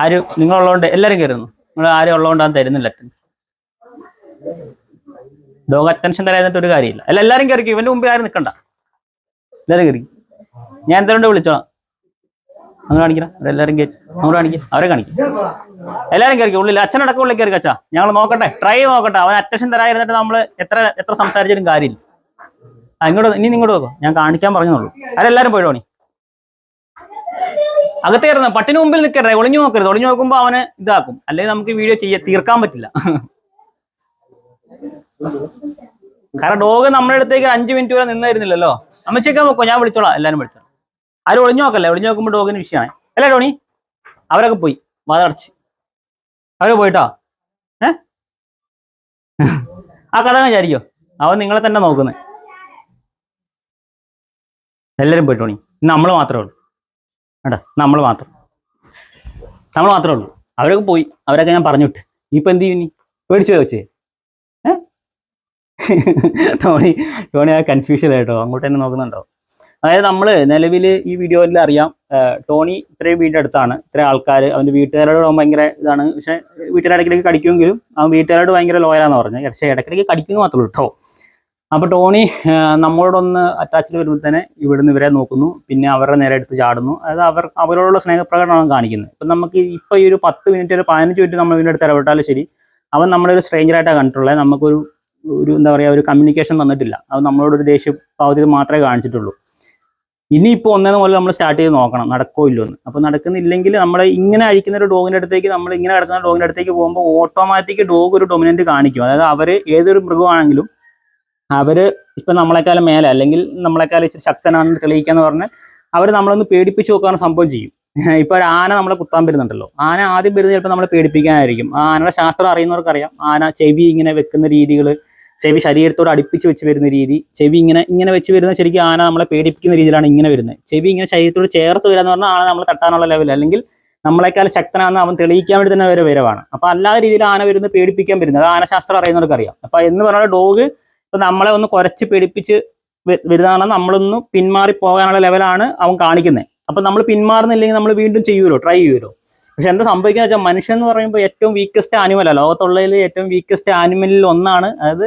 ആരും നിങ്ങളുള്ളതുകൊണ്ട് എല്ലാരും കയറിയിരുന്നു നിങ്ങൾ ആരും ഉള്ളതുകൊണ്ടാണ് തരുന്നില്ല അറ്റൻഷൻ. ഡോഗ് അറ്റൻഷൻ തരാതിട്ട് ഒരു കാര്യമില്ല. അല്ല എല്ലാരും കയറിക്കും ഇവന്റെ മുമ്പിൽ ആരും നിൽക്കണ്ട എല്ലാരും കയറി ഞാൻ എന്തായാലും വിളിച്ചോളാം? അങ്ങനെ കാണിക്കണം. അവരെല്ലാരും കയറ്റി അങ്ങോട്ട് കാണിക്കും. അവരെ കാണിക്കും. എല്ലാരും കയറിക്കും ഉള്ളിൽ അച്ഛനടക്കം ഉള്ളിൽ കയറി കച്ചാ. ഞങ്ങൾ നോക്കട്ടെ. ട്രൈ നോക്കട്ടെ. അവൻ അറ്റൻഷൻ തരാതിരുന്നിട്ട് നമ്മൾ എത്ര എത്ര സംസാരിച്ചാലും കാര്യമില്ല. ഇങ്ങോട്ട് ഇനി ഇങ്ങോട്ട് നോക്കാം. ഞാൻ കാണിക്കാൻ പറഞ്ഞോളൂ. അവരെല്ലാരും പോയി ടോണി അകത്ത് കയറുന്ന പട്ടിന് മുമ്പിൽ നിൽക്കരുത് ഒളിഞ്ഞു നോക്കരുത്. ഒളിഞ്ഞു നോക്കുമ്പോ അവന് ഇതാക്കും. അല്ലെങ്കിൽ നമുക്ക് വീഡിയോ ചെയ്യാൻ തീർക്കാൻ പറ്റില്ല. കാരണം ഡോഗ് നമ്മുടെ അടുത്തേക്ക് അഞ്ചു മിനിറ്റ് വരെ നിന്നായിരുന്നില്ലല്ലോ. അമ്മച്ചേക്കാൻ നോക്കോ ഞാൻ വിളിച്ചോളാം. എല്ലാരും വിളിച്ചോളാം. ആരും ഒളിഞ്ഞു നോക്കല്ലേ? ഒളിഞ്ഞു നോക്കുമ്പോൾ ഡോഗിന് വിഷയമാണ്. അല്ലേ ടോണി? അവരൊക്കെ പോയി. മതടച്ച് അവർ പോയിട്ടോ? ഏ? ആ കഥ വിചാരിക്കോ. അവൻ നിങ്ങളെ തന്നെ നോക്കുന്നത് എല്ലാരും പോയി ടോണി. നമ്മൾ മാത്രമേ ഉള്ളൂ. കേട്ടോ നമ്മൾ മാത്രം. നമ്മൾ മാത്രമേ ഉള്ളൂ. അവരൊക്കെ പോയി. അവരൊക്കെ ഞാൻ പറഞ്ഞു വിട്ട്. ഇനിയിപ്പോൾ എന്ത് ചെയ്യും പേടിച്ചു പോയി വെച്ചേ ടോണി ടോണി ആ കൺഫ്യൂഷൻ ആയിട്ടോ അങ്ങോട്ട് തന്നെ നോക്കുന്നുണ്ടോ? അതായത് നമ്മൾ നിലവിൽ ഈ വീഡിയോയിൽ അറിയാം ടോണി ഇത്രയും വീടിന്റെ അടുത്താണ്. ഇത്രയും ആൾക്കാർ അവന്റെ വീട്ടുകാരോട് ഭയങ്കര ഇതാണ്. പക്ഷേ വീട്ടുകാരുടെ ഇടയ്ക്കിടയ്ക്ക് കടിക്കുമെങ്കിലും അവൻ വീട്ടുകാരോട് ഭയങ്കര ലോയലാന്ന് പറഞ്ഞു. പക്ഷേ ഇടയ്ക്കിടയ്ക്ക് കടിക്കുന്നു മാത്രമേ ഉള്ളൂ കേട്ടോ. അപ്പോൾ ടോണി നമ്മളോടൊന്ന് അറ്റാച്ച്ഡ് വരുമ്പോൾ തന്നെ ഇവിടുന്ന് ഇവരെ നോക്കുന്നു. പിന്നെ അവരുടെ നേരെ എടുത്ത് ചാടുന്നു. അതായത് അവർ അവരോടുള്ള സ്നേഹപ്രകടനമാണ് കാണിക്കുന്നത്. ഇപ്പം നമുക്ക് ഇപ്പോൾ ഈ ഒരു പത്ത് മിനിറ്റ് ഒരു പതിനഞ്ച് മിനിറ്റ് നമ്മൾ ഇതിന്റെ അടുത്ത് ഇടപെട്ടാലും ശരി. അവൻ നമ്മളൊരു സ്ട്രേഞ്ചറായിട്ടാണ് കണ്ടിട്ടുള്ളത്. നമുക്കൊരു ഒരു എന്താ പറയുക ഒരു കമ്മ്യൂണിക്കേഷൻ തന്നിട്ടില്ല. അത് നമ്മളോടൊരു ദേഷ്യം പാവതി മാത്രമേ കാണിച്ചിട്ടുള്ളൂ. ഇനിയിപ്പോൾ ഒന്നേന്ന് പോലെ നമ്മൾ സ്റ്റാർട്ട് ചെയ്ത് നോക്കണം. നടക്കോ ഇല്ലോ എന്ന്. അപ്പോൾ നടക്കുന്നില്ലെങ്കിൽ നമ്മൾ ഇങ്ങനെ അഴിക്കുന്ന ഒരു ഡോഗിന്റെ അടുത്തേക്ക് നമ്മൾ ഇങ്ങനെ കിടക്കുന്ന ഡോഗിന്റെ അടുത്തേക്ക് പോകുമ്പോൾ ഓട്ടോമാറ്റിക് ഡോഗ് ഒരു ഡൊമിനന്റ് കാണിക്കും. അതായത് അവർ ഏതൊരു മൃഗമാണെങ്കിലും അവർ ഇപ്പൊ നമ്മളെക്കാളും മേലെ അല്ലെങ്കിൽ നമ്മളെക്കാളും ഇച്ചിരി ശക്തനാണെന്ന് തെളിയിക്കാന്ന് പറഞ്ഞാൽ അവർ നമ്മളൊന്ന് പേടിപ്പിച്ച് നോക്കാനുള്ള സംഭവം ചെയ്യും. ഇപ്പൊ ഒരു ആന നമ്മളെ കുത്താൻ വരുന്നുണ്ടല്ലോ. ആന ആദ്യം വരുന്നത് ചിലപ്പോൾ നമ്മളെ പേടിപ്പിക്കാനായിരിക്കും. ആനയുടെ ശാസ്ത്രം അറിയുന്നവർക്കറിയാം. ആന ചെവി ഇങ്ങനെ വെക്കുന്ന രീതികൾ ചെവി ശരീരത്തോട് അടുപ്പിച്ച് വെച്ച് വരുന്ന രീതി ചെവി ഇങ്ങനെ ഇങ്ങനെ വെച്ച് വരുന്ന ശരിക്കും ആന നമ്മളെ പേടിപ്പിക്കുന്ന രീതിയിലാണ് ഇങ്ങനെ വരുന്നത്. ചെവി ഇങ്ങനെ ശരീരത്തോട് ചേർത്ത് വരാന്ന് പറഞ്ഞാൽ ആന നമ്മളെ തട്ടാനുള്ള ലെവൽ അല്ലെങ്കിൽ നമ്മളെക്കാൾ ശക്തനാണെന്ന് അവൻ തെളിയിക്കാൻ വേണ്ടി തന്നെ വരെ വരവാണ്. അപ്പൊ അല്ലാതെ രീതിയിൽ ആന വരുന്നത് പേടിപ്പിക്കാൻ വരുന്നത്. ആന ശാസ്ത്രം അറിയുന്നവർക്കറിയാം. അപ്പൊ എന്ന് പറഞ്ഞാൽ ഡോഗ് ഇപ്പൊ നമ്മളെ ഒന്ന് കുറച്ച് പേടിപ്പിച്ച് വരുന്നതാണ് നമ്മളൊന്ന് പിന്മാറി പോകാനുള്ള ലെവലാണ് അവൻ കാണിക്കുന്നത് അപ്പൊ നമ്മൾ പിന്മാറുന്നില്ലെങ്കിൽ നമ്മൾ വീണ്ടും ചെയ്യുമല്ലോ ട്രൈ ചെയ്യുമല്ലോ പക്ഷെ എന്താ സംഭവിക്കുക വെച്ചാൽ മനുഷ്യൻ എന്ന് പറയുമ്പോൾ ഏറ്റവും വീക്കസ്റ്റ് ആനിമൽ ലോകത്തുള്ളതിൽ ഏറ്റവും വീക്കസ്റ്റ് ആനിമലിൽ ഒന്നാണ്. അതായത്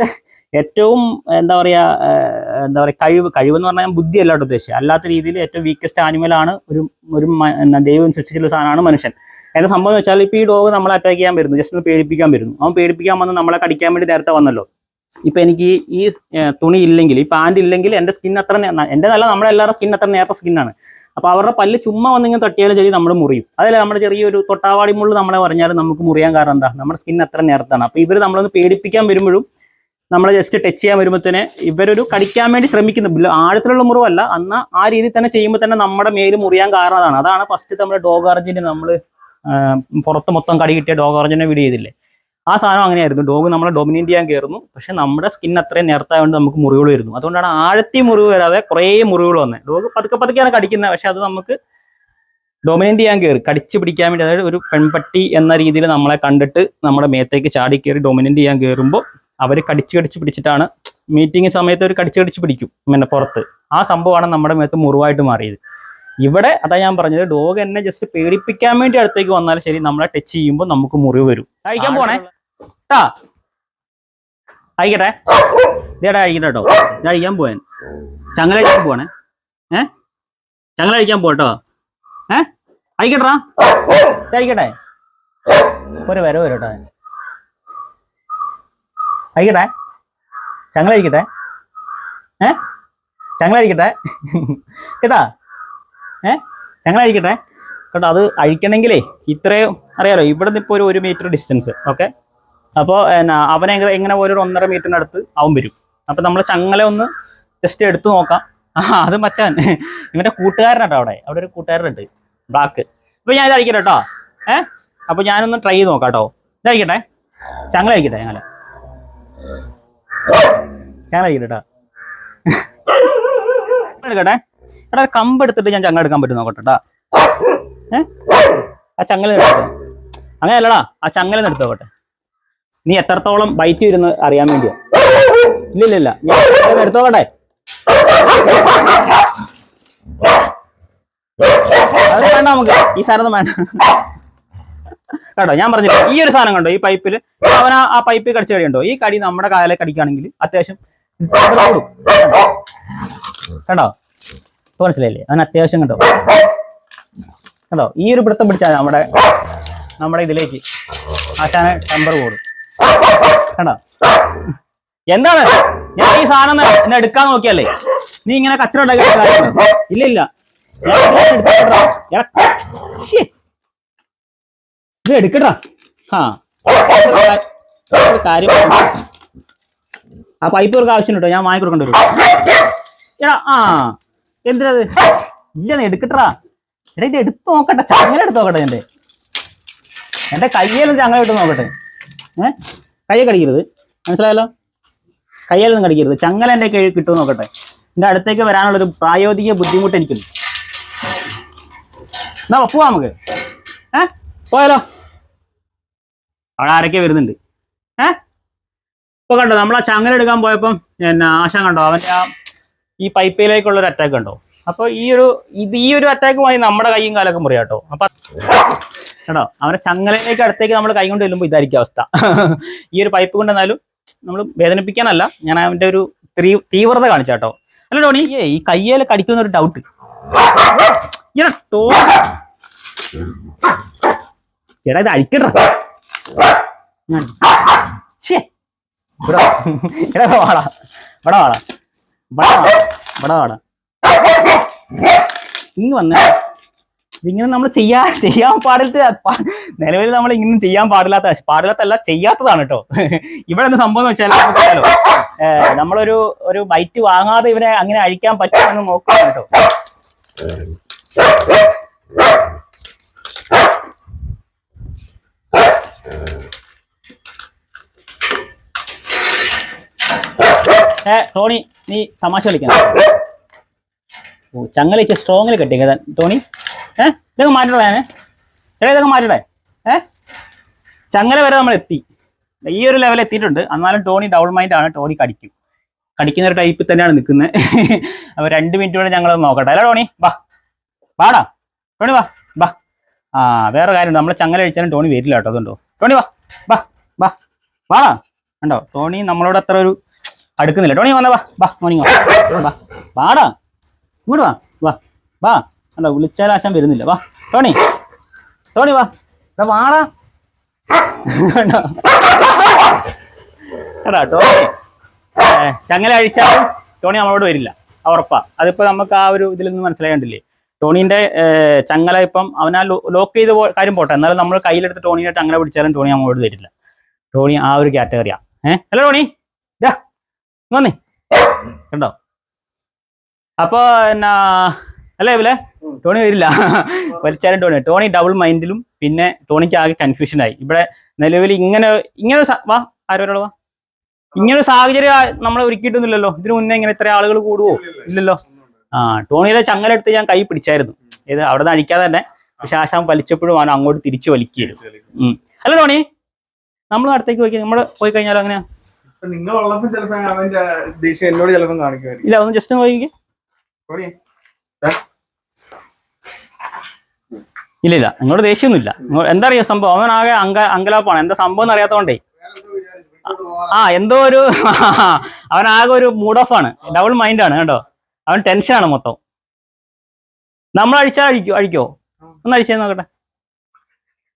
ഏറ്റവും എന്താ പറയാ എന്താ പറയാ കഴിവ് കഴിവ് എന്ന് പറഞ്ഞാൽ ബുദ്ധി അല്ലാണ്ട് ഉദ്ദേശിച്ചത് അല്ലാത്ത രീതിയിൽ ഏറ്റവും വീക്കസ്റ്റ് ആനിമലാണ് ഒരു ഒരു ദൈവം സൃഷ്ടിച്ചുള്ള സാധനമാണ് മനുഷ്യൻ. എന്താ സംഭവം എന്ന് വെച്ചാൽ ഇപ്പൊ ഈ ഡോഗ് നമ്മളെ അറ്റാക്ക് ചെയ്യാൻ വരുന്നു. ജസ്റ്റ് ഒന്ന് പേടിപ്പിക്കാൻ വരുന്നു. അവൻ പേടിപ്പിക്കാൻ വന്ന് നമ്മളെ കടിക്കാൻ വേണ്ടി നേരത്തെ വന്നല്ലോ. ഇപ്പൊ എനിക്ക് ഈ തുണി ഇല്ലെങ്കിൽ ഈ പാന്റ് ഇല്ലെങ്കിൽ എന്റെ സ്കിൻ അത്ര എന്റെ നല്ല നമ്മുടെ എല്ലാവരുടെ സ്കിൻ അത്ര നേരത്തെ സ്കിന്നാണ് അപ്പൊ അവരുടെ പല്ല് ചുമ്മാ വന്നിങ്ങനെ തട്ടിയാലും ശരി നമ്മൾ മുറിയും. അതല്ല നമ്മുടെ ചെറിയൊരു തൊട്ടാവാടി മുള്ളു നമ്മളെ പറഞ്ഞാലും നമുക്ക് മുറിയാൻ കാരണം എന്താ? നമ്മുടെ സ്കിൻ അത്ര നേരത്താണ് അപ്പൊ ഇവർ നമ്മളൊന്ന് പേടിപ്പിക്കാൻ വരുമ്പോഴും നമ്മളെ ജസ്റ്റ് ടച്ച് ചെയ്യാൻ വരുമ്പോഴത്തേന് ഇവരൊരു കടിക്കാൻ വേണ്ടി ശ്രമിക്കുന്നു ആഴത്തിലുള്ള മുറിവല്ല അന്ന് ആ രീതിയിൽ തന്നെ ചെയ്യുമ്പോൾ തന്നെ നമ്മുടെ മേൽ മുറിയാൻ കാരണം അതാണ്. അതാണ് ഫസ്റ്റ് നമ്മുടെ ഡോഗ് അർജന്റിന് നമ്മൾ പുറത്ത് മൊത്തം കടി കിട്ടിയ ഡോഗ് അർജന്റിനെ വീട് ചെയ്തില്ലേ? ആ സാധനം അങ്ങനെയായിരുന്നു. ഡോഗ് നമ്മളെ ഡൊമിനേറ്റ് ചെയ്യാൻ കയറുന്നു പക്ഷെ നമ്മുടെ സ്കിൻ അത്രയും നേർത്തായതുകൊണ്ട് നമുക്ക് മുറിവുകൾ വരുന്നു. അതുകൊണ്ടാണ് ആഴത്തി മുറിവ് വരാതെ കുറേ മുറിവുകൾ വന്നത് ഡോഗ് പതുക്കെ പതുക്കെയാണ് കടിക്കുന്നത്. പക്ഷെ അത് നമുക്ക് ഡൊമിനേറ്റ് ചെയ്യാൻ കയറി കടിച്ചു പിടിക്കാൻ വേണ്ടി അതായത് ഒരു പെൺപട്ടി എന്ന രീതിയിൽ നമ്മളെ കണ്ടിട്ട് നമ്മുടെ മേത്തേക്ക് ചാടി കയറി ഡൊമിനേറ്റ് ചെയ്യാൻ കയറുമ്പോൾ അവർ കടിച്ചു കടിച്ചു പിടിച്ചിട്ടാണ് മീറ്റിംഗ് സമയത്ത് ഒരു കടിച്ചു കടിച്ചു പിടിക്കും പിന്നെ പുറത്ത്. ആ സംഭവമാണ് നമ്മുടെ മേത്ത് മുറിവായിട്ട് മാറിയത്. ഇവിടെ അതാ ഞാൻ പറഞ്ഞത്. ഡോഗ് എന്നെ ജസ്റ്റ് പേടിപ്പിക്കാൻ വേണ്ടി അടുത്തേക്ക് വന്നാൽ ശരി നമ്മളെ ടച്ച് ചെയ്യുമ്പോൾ നമുക്ക് മുറിവ് വരും. കഴിക്കാൻ പോണേ? ട്ടാ അയക്കട്ടെ. ഇതേടാ അഴിക്കട്ടെ കേട്ടോ. ഞാൻ അഴിക്കാൻ പോവാൻ. ചങ്ങല അഴിക്കാൻ പോവാണേ. ഏ? ചങ്ങല അഴിക്കാൻ പോട്ടോ ഏ? അയക്കട്ടാ അയക്കട്ടെ. ഒരു വരവ് വരും കേട്ടോ അഴിക്കട്ടെ ചങ്ങല അഴിക്കട്ടെ ഏ? ചങ്ങല അഴിക്കട്ടെ കേട്ടാ? ഏ? ചങ്ങല അഴിക്കട്ടെ കേട്ടോ അത് അഴിക്കണമെങ്കിലേ ഇത്രയും അറിയാലോ ഇവിടെ നിന്ന് ഇപ്പോൾ ഒരു ഒരു മീറ്റർ ഡിസ്റ്റൻസ് ഓക്കെ അപ്പോൾ എന്നാ അവൻ എങ്ങനെ ഒരു ഒന്നര മീറ്ററിനടുത്ത് അവൻ വരും. അപ്പം നമ്മൾ ചങ്ങല ഒന്ന് ജസ്റ്റ് എടുത്തു നോക്കാം. ആ അത് മറ്റാൻ ഇവന്റെ കൂട്ടുകാരനാട്ടോ അവിടെ. അവിടെ ഒരു കൂട്ടുകാരനുണ്ട്. ബ്ലാക്ക്. അപ്പോൾ ഞാൻ ഇതായിരിക്കും കേട്ടോ. ഏ? അപ്പോൾ ഞാനൊന്ന് ട്രൈ ചെയ്ത് നോക്കാം കേട്ടോ. ഇത് ചങ്ങല അഴിക്കട്ടെ ചങ്ങല. ചങ്ങല അഴിക്കട്ടെ കേട്ടോ. എടുക്കട്ടെ. എടാ കമ്പ് എടുത്തിട്ട് ഞാൻ ചങ്ങല എടുക്കാൻ പറ്റും നോക്കട്ടെ കേട്ടോ. ഏ? ആ ചങ്ങല എടുത്തോ അങ്ങനെയല്ലടാ ആ ചങ്ങല എടുത്ത് നോക്കട്ടെ. നീ എത്രത്തോളം ബൈറ്റ് വരുന്ന അറിയാൻ വേണ്ടിയാ? ഇല്ല ഇല്ല ഇല്ല ഞാൻ ചങ്ങല എടുത്ത് അത് വേണ്ട നമുക്ക്. ഈ സാധനം വേണ്ട. കേട്ടോ ഞാൻ പറഞ്ഞില്ല ഈ ഒരു സാധനം കണ്ടോ? ഈ പൈപ്പിൽ അവൻ ആ- പൈപ്പിൽ കടിച്ചു കടി കണ്ടോ ഈ കടി നമ്മുടെ കാലെ കടിക്കുകയാണെങ്കിൽ അത്യാവശ്യം കണ്ടോ? മനസ്സിലായില്ലേ? അവൻ അത്യാവശ്യം കണ്ടോ? കണ്ടോ? ഈ ഒരു പിടുത്തം പിടിച്ചാൽ നമ്മുടെ നമ്മുടെ ഇതിലേക്ക് ആശാന ടെമ്പർ കൂടും. കണ്ടോ എന്താണ്? ഞാൻ ഈ സാധനം എന്നെ എടുക്കാൻ നോക്കിയല്ലേ? നീ ഇങ്ങനെ കച്ചറ ഉണ്ടാക്കി? ഇല്ല ഇല്ല. ഇത് എടുക്കട്ടാ ആ കാര്യം ആ പൈപ്പ് ഒരു ആവശ്യം കേട്ടോ ഞാൻ വാങ്ങി കൊടുക്കേണ്ടി വരും. എടാ ആ. എന്തിനത് ഇല്ല നീ എടുക്കട്ടാ എടാ ഇത് എടുത്ത് നോക്കട്ടെ. ചങ്ങല എടുത്ത് നോക്കട്ടെ എന്റെ എന്റെ കയ്യിലും ചങ്ങല എടുത്ത് നോക്കട്ടെ. ഏ? കയ്യെ കടിക്കരുത്. മനസ്സിലായല്ലോ? കയ്യിലൊന്നും കടിക്കരുത്. ചങ്ങല എന്റെ കയ്യിൽ കിട്ടുമോ നോക്കട്ടെ. എന്റെ അടുത്തേക്ക് വരാനുള്ളൊരു പ്രായോഗിക ബുദ്ധിമുട്ട് എനിക്കുണ്ട്. എന്നാ പോവാ നമുക്ക്. ഏ? പോയാലോ? അവിടെ ആരൊക്കെ വരുന്നുണ്ട്. ഏ? ഇപ്പൊ കണ്ടോ നമ്മൾ ആ ചങ്ങല എടുക്കാൻ പോയപ്പം പിന്നെ ആശാൻ കണ്ടോ അവന്റെ ആ ഈ പൈപ്പിലേക്കുള്ള ഒരു അറ്റാക്ക് കണ്ടോ? അപ്പൊ ഈ ഒരു ഇത് ഈ ഒരു അറ്റാക്ക് വാങ്ങി നമ്മുടെ കൈയും കാലൊക്കെ മുറിയാട്ടോ. അപ്പൊ കേട്ടോ അവന്റെ ചങ്ങലയിലേക്ക് അടുത്തേക്ക് നമ്മൾ കൈ കൊണ്ട് ചെല്ലുമ്പോൾ ഇതായിരിക്കും അവസ്ഥ. ഈ ഒരു പൈപ്പ് കൊണ്ട് എന്നാലും നമ്മൾ വേദനിപ്പിക്കാനല്ല. ഞാൻ അവന്റെ ഒരു തീവ്രത കാണിച്ചാട്ടോ അല്ല ടോണി ഈ കയ്യേലെ കടിക്കുന്ന ഒരു ഡൗട്ട് ഇത് അഴിക്കട്ടെ വാടാ. വാടാ. ഇവിടെ വാടാ. ഇങ്ങ് വന്നേ. ഇതിങ്ങനെ നമ്മൾ ചെയ്യാ ചെയ്യാൻ പാടില്ലാത്ത നിലവിൽ നമ്മൾ ഇങ്ങനെ ചെയ്യാൻ പാടില്ലാത്ത പാടില്ലാത്തല്ല ചെയ്യാത്തതാണ് കേട്ടോ ഇവിടെ എന്ത് സംഭവം വെച്ചാൽ നമുക്കറിയാലോ നമ്മളൊരു ഒരു ബൈറ്റ് വാങ്ങാതെ ഇവനെ അങ്ങനെ അഴിക്കാൻ പറ്റുമെന്ന് നോക്കാം കേട്ടോ ഏ ടോണി നീ തമാശ കളിക്കണം. ഓ ചങ്ങലിച്ച് സ്ട്രോങ്ങിൽ കെട്ടിക്ക ടോണി? ഇതൊക്കെ മാറ്റണേ ചേട്ടാ ഇതൊക്കെ മാറ്റണേ ഏ? ചങ്ങല വരെ നമ്മൾ എത്തി. ഈ ഒരു ലെവൽ എത്തിയിട്ടുണ്ട്. എന്നാലും ടോണി ഡൗൺ മൈൻഡ് ആണ്. ടോണി കടിക്കും. കടിക്കുന്ന ഒരു ടൈപ്പിൽ തന്നെയാണ് നിൽക്കുന്നത് അപ്പൊ രണ്ട് മിനിറ്റ് കൂടെ ഞങ്ങൾ നോക്കട്ടെ. അല്ല ടോണി? വാ. വാടാ. ടോണി വാ. വാ. ആ വേറെ കാര്യം നമ്മൾ ചങ്ങല അഴിച്ചാലും ടോണി വരില്ല കേട്ടോ. അതുണ്ടോ ടോണി വാ. വാ. വാ. വാടാ. കണ്ടോ? ടോണി നമ്മളോട് അത്ര ഒരു അടുക്കുന്നില്ല. ടോണി വന്നാ വാ. വാ മോർണിംഗ് വാ. വാടാ. ഇങ്ങോട്ട് വാ. വാ. വാ. കണ്ടോ വിളിച്ചാൽ ആശാൻ വരുന്നില്ല. വാ ടോണി. ടോണി വാ. എടാ വാടാ. കണ്ടോ? ടോണി. ചങ്ങല അഴിച്ചാലും ടോണി നമ്മളോട് വരില്ല. ഉറപ്പാ. അതിപ്പോ നമുക്ക് ആ ഒരു ഇതിൽ നിന്ന് മനസ്സിലായണ്ടില്ലേ? ടോണിന്റെ ചങ്ങല ഇപ്പം അവനാ ലോക്ക് ചെയ്ത് കാര്യം പോട്ടെ. എന്നാലും നമ്മൾ കയ്യിലെടുത്ത് ടോണിയുടെ ചങ്ങല പിടിച്ചാലും ടോണി നമ്മളോട് വരില്ല. ടോണി ആ ഒരു കാറ്റഗറിയാ. ഏഹ് ഹലോ ടോണി. ഇതാ വന്നേ. കണ്ടോ? അപ്പൊ എന്നാ അല്ലേ ഇവലെ ടോണി വരില്ല. വലിച്ചാലും ടോണി. ടോണി ഡബിൾ മൈൻഡിലും പിന്നെ ടോണിക്ക് ആകെ കൺഫ്യൂഷൻ ആയി. ഇവിടെ നിലവിൽ ഇങ്ങനെ ഇങ്ങനെ വാ ആരോരോട് വാ ഇങ്ങനെ ഒരു സാഹചര്യം നമ്മൾ നമ്മളെ ഒരുക്കിയിട്ടൊന്നുമില്ലല്ലോ. ഇതിനു മുന്നേ ഇങ്ങനെ ഇത്ര ആളുകൾ കൂടുവോ? ഇല്ലല്ലോ. ആ ടോണിയുടെ ചങ്ങലെടുത്ത് ഞാൻ കൈ പിടിച്ചായിരുന്നു. ഇത് അവിടെ നിന്ന് അഴിക്കാതെ തന്നെ പക്ഷെ ആശാൻ വലിച്ചപ്പോഴും അവൻ അങ്ങോട്ട് തിരിച്ചു വലിക്കുകയായിരുന്നു. അല്ല ടോണി നമ്മൾ അടുത്തേക്ക് പോയി നമ്മൾ പോയി കഴിഞ്ഞാലോ അങ്ങനെ? നിങ്ങൾ ഉള്ളപ്പോ ചിലപ്പോ അവന്റെ ദേഷ്യം എന്നോട് കാണിക്കുമായിരിക്കും. ഇല്ല ഒന്ന് ജസ്റ്റ് പോയി. ഇല്ല ഇല്ല നിങ്ങളോട് ദേഷ്യമൊന്നുമില്ല എന്താ അറിയാ സംഭവം? അവൻ ആകെ അങ്ക അങ്കലാപ്പാണ്. എന്താ സംഭവം എന്ന് അറിയാത്തോണ്ടേ. ആ എന്തോ ഒരു അവൻ ആകെ ഒരു മൂഡ് ഓഫ് ആണ്. ഡബിൾ മൈൻഡ് ആണ് കേട്ടോ. അവൻ ടെൻഷനാണ് മൊത്തം. നമ്മൾ അഴിച്ചാൽ അഴിക്കോ അഴിക്കോ? ഒന്ന് അഴിച്ചേ നോക്കട്ടെ.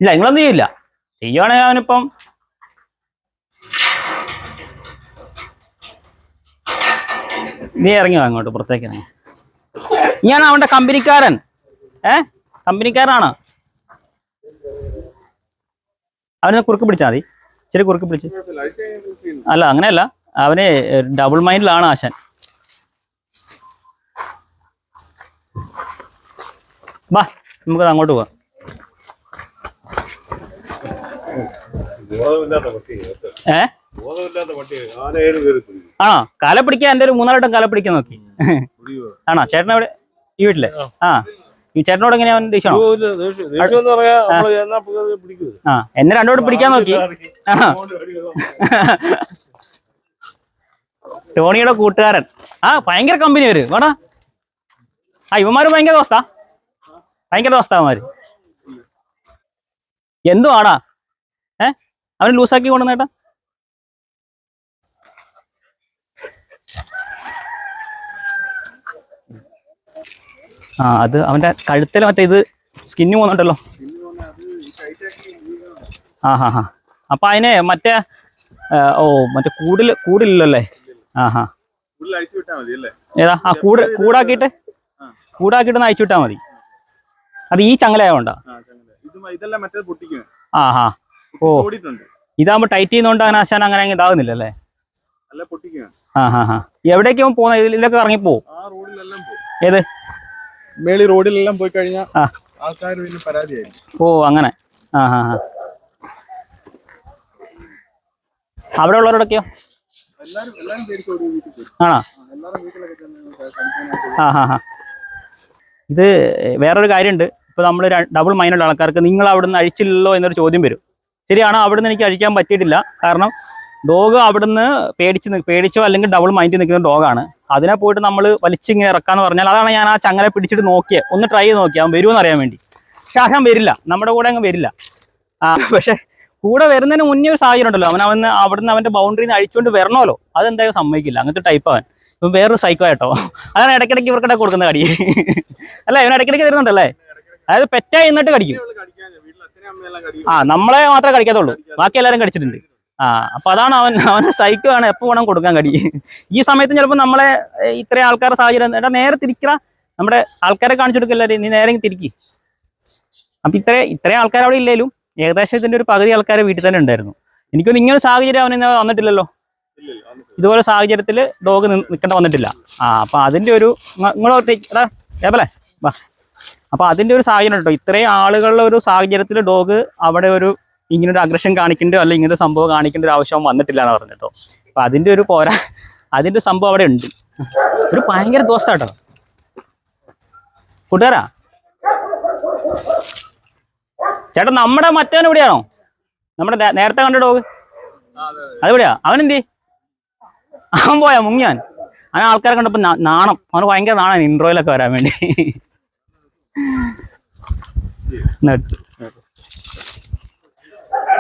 ഇല്ല നിങ്ങളൊന്നും ചെയ്യില്ല. ചെയ്യുവാണെങ്കിൽ അവനിപ്പം നീ ഇറങ്ങി അങ്ങോട്ട് പുറത്തേക്ക്? ഞാൻ അവന്റെ കമ്പനിക്കാരൻ. ഏ? കമ്പനിക്കാരനാണ് അവനെ കുറുക്ക് പിടിച്ചാൽ മതി. ഇച്ചിരി കുറുക്ക് പിടിച്ച്. അല്ല അങ്ങനെയല്ല. അവന് ഡബിൾ മൈൻഡിലാണ് ആശാൻ. ബാ നമുക്കത് അങ്ങോട്ട് പോവാം. ഏ? ആണോ? കാല പിടിക്കാൻ എന്റെ ഒരു മൂന്നാലട്ടം കാല പിടിക്കാൻ നോക്കി. ആണോ? ചേട്ടൻ എവിടെ ഈ വീട്ടിലെ? ആ. ഈ ചേട്ടനോട് എങ്ങനെയാ അവൻ ദേഷ്യമാണോ ആ. എന്നെ രണ്ടോട് പിടിക്കാൻ നോക്കി. ടോണിയുടെ കൂട്ടുകാരൻ. ആ ഭയങ്കര കമ്പനി വരും വേടാ. ആ ഇവന്മാര് ഭയങ്കര ദോസ്താ. ഭയങ്കര ദോസ്താവന്മാര് എന്തുവാടാ? ഏ? അവന് ലൂസാക്കി കൊണ്ടുവന്നേട്ടാ. ആ അത് അവന്റെ കഴുത്തിൽ മറ്റേ ഇത് സ്കിന്ന് പോകുന്നുണ്ടല്ലോ. ആ ഹാ ഹാ. അപ്പൊ അതിനെ മറ്റേ ഓ മറ്റേ കൂടിൽ കൂടില്ലല്ലേ? ആ ഹാ. അല്ലേ ഏതാ? ആ കൂട് കൂടാക്കിയിട്ട് കൂടാക്കിയിട്ട് ഒന്ന് അയച്ചു വിട്ടാ മതി. അത് ഈ ചങ്ങലായോണ്ടാ ആ, ഹാ. ഓ. ഇതാകുമ്പോ ടൈറ്റ് ചെയ്യുന്നോണ്ട് അങ്ങനെ ആശാൻ അങ്ങനെ അങ്ങ് ഇതാകുന്നില്ല അല്ലേ അല്ല ആ ഹാ ഹാ. എവിടേക്കാവും പോകുന്ന? ഇതിലൊക്കെ റോഡിലെല്ലാം പോകും. ഏത്? മേളി റോഡിലെല്ലാം പോയി കഴിഞ്ഞാൽ. ആൾക്കാർ പിന്നെ പരാതിയായിരിക്കും. ഓ അങ്ങനെ. ആ ഹാ ഹാ അവിടെ ഉള്ളവരോടൊക്കെയോ? ആണോ? ആ ഹാ ഹാ ഇത് വേറൊരു കാര്യമുണ്ട്. ഇപ്പൊ നമ്മൾ ഡബിൾ മൈനുള്ള ആൾക്കാർക്ക് നിങ്ങൾ അവിടുന്ന് അഴിച്ചില്ലല്ലോ എന്നൊരു ചോദ്യം വരും. ശരിയാണോ? അവിടുന്ന് എനിക്ക് അഴിക്കാൻ പറ്റിയിട്ടില്ല. കാരണം ഡോഗ് അവിടുന്ന് പേടിച്ച് പേടിച്ചോ അല്ലെങ്കിൽ ഡബിൾ മൈൻഡിൽ നിൽക്കുന്ന ഡോഗാണ് അതിനെ പോയിട്ട് നമ്മൾ വലിച്ചിങ്ങനെ ഇറക്കാന്ന് പറഞ്ഞാൽ അതാണ് ഞാൻ ആ ചങ്ങല പിടിച്ചിട്ട് നോക്കിയത് ഒന്ന് ട്രൈ ചെയ്ത് നോക്കിയാൽ അവൻ വരുമെന്ന് അറിയാൻ വേണ്ടി. പക്ഷെ വരില്ല. നമ്മുടെ കൂടെ അങ്ങ് വരില്ല. ആ പക്ഷെ കൂടെ വരുന്നതിന് മുന്നേ ഒരു സാഹചര്യം ഉണ്ടല്ലോ. അവൻ അവന് അവിടുന്ന് അവന്റെ ബൗണ്ടറിയിൽ അഴിച്ചുകൊണ്ട് വരണമല്ലോ അതെന്തായാലും സമ്മതിക്കില്ല. അങ്ങനത്തെ ടൈപ്പ് അവൻ. ഇപ്പം വേറൊരു സൈക്കോ ആയിട്ടോ. അതാണ് ഇടയ്ക്കിടയ്ക്ക് ഇവർക്കിടെ കൊടുക്കുന്ന കടി. അല്ല? ഇവൻ ഇടയ്ക്കിടയ്ക്ക് തരുന്നുണ്ടല്ലേ? അതായത് പെറ്റായി എന്നിട്ട് കടിക്കും. ആ നമ്മളെ മാത്രമേ കടിക്കാത്തുള്ളൂ. ബാക്കി എല്ലാവരും കടിച്ചിട്ടുണ്ട്. ആ അപ്പൊ അതാണ് അവൻ അവന് സൈക്കോ ആണ് എപ്പോ വേണം കൊടുക്കാൻ കടി. ഈ സമയത്ത് ചിലപ്പോൾ നമ്മളെ ഇത്രയും ആൾക്കാരുടെ സാഹചര്യം എടാ നേരെ തിരിക്കറ നമ്മുടെ ആൾക്കാരെ കാണിച്ചു കൊടുക്കല്ലേ നീ നേരെ തിരിക്കി. അപ്പൊ ഇത്ര ഇത്രയും ആൾക്കാർ അവിടെ ഇല്ലേലും ഏകദേശം ഇതിന്റെ ഒരു പകുതി ആൾക്കാരെ വീട്ടിൽ തന്നെ ഉണ്ടായിരുന്നു. എനിക്കൊന്നും ഇങ്ങനെ സാഹചര്യം അവന് വന്നിട്ടില്ലല്ലോ. ഇതുപോലെ സാഹചര്യത്തിൽ ഡോഗ് നിൽക്കേണ്ട വന്നിട്ടില്ല. ആ അപ്പൊ അതിന്റെ ഒരു നിങ്ങളെ വാ. അപ്പൊ അതിന്റെ ഒരു സാഹചര്യം കേട്ടോ ഇത്രയും ആളുകളുടെ ഒരു സാഹചര്യത്തിൽ ഡോഗ് അവിടെ ഒരു ഇങ്ങനെ ഒരു അഗ്രഷൻ കാണിക്കേണ്ടോ അല്ലെങ്കിൽ ഇങ്ങനത്തെ സംഭവം കാണിക്കേണ്ട ഒരു ആവശ്യം വന്നിട്ടില്ല എന്ന് പറഞ്ഞു കേട്ടോ. അപ്പൊ അതിന്റെ ഒരു പോരാ അതിന്റെ സംഭവം അവിടെ ഉണ്ട്. ഒരു ഭയങ്കര ദോഷാട്ടോ കൂട്ടുകാരാ? ചേട്ടാ നമ്മുടെ മറ്റവൻ എവിടെയാണോ നമ്മുടെ നേരത്തെ കണ്ട ഡോഗ്? അതെവിടെയാ? അവനെന്തി അവൻ പോയാ മുങ്ങിയാൻ. അവൻ ആൾക്കാരെ കണ്ടപ്പോ നാണം. അവന് ഭയങ്കര നാണം ഇൻട്രോയിലൊക്കെ വരാൻ വേണ്ടി. എന്നിട്ട്